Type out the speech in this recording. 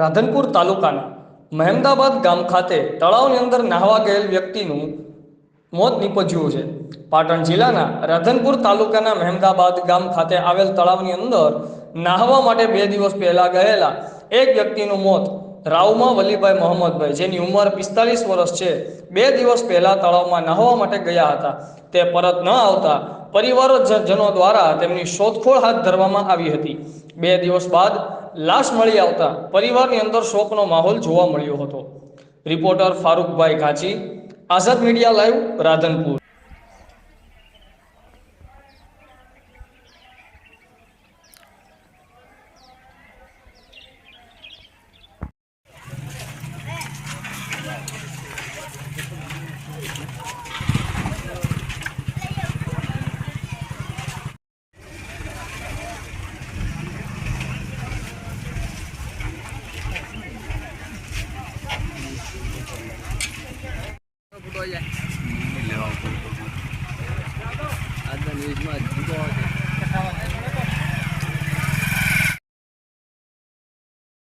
રાધનપુર તાલુકાના મહેમદાબાદ ગામ ખાતે તળાવની અંદર નાહવા ગયેલ વ્યક્તિનું મોત નીપજ્યું છે. પાટણ જિલ્લાના રાધનપુર તાલુકાના મહેમદાબાદ ગામ ખાતે આવેલ તળાવની અંદર નાહવા માટે બે દિવસ પહેલા ગયેલા એક વ્યક્તિનું મોત રાવમા વલીભાઈ મોહમ્મદભાઈ, જેની ઉંમર પિસ્તાલીસ વર્ષ છે, બે દિવસ પહેલા તળાવમાં નહાવા માટે ગયા હતા. તે પરત ન આવતા પરિવારજનો દ્વારા તેમની શોધખોળ હાથ ધરવામાં આવી હતી. બે દિવસ બાદ લાશ મળી આવતા પરિવારની અંદર શોકનો માહોલ જોવા મળ્યો હતો. રિપોર્ટર ફારૂકભાઈ ઘાંચી, આઝાદ મીડિયા લાઈવ, રાધનપુર. આજના ન્યૂઝમાં જુદો છે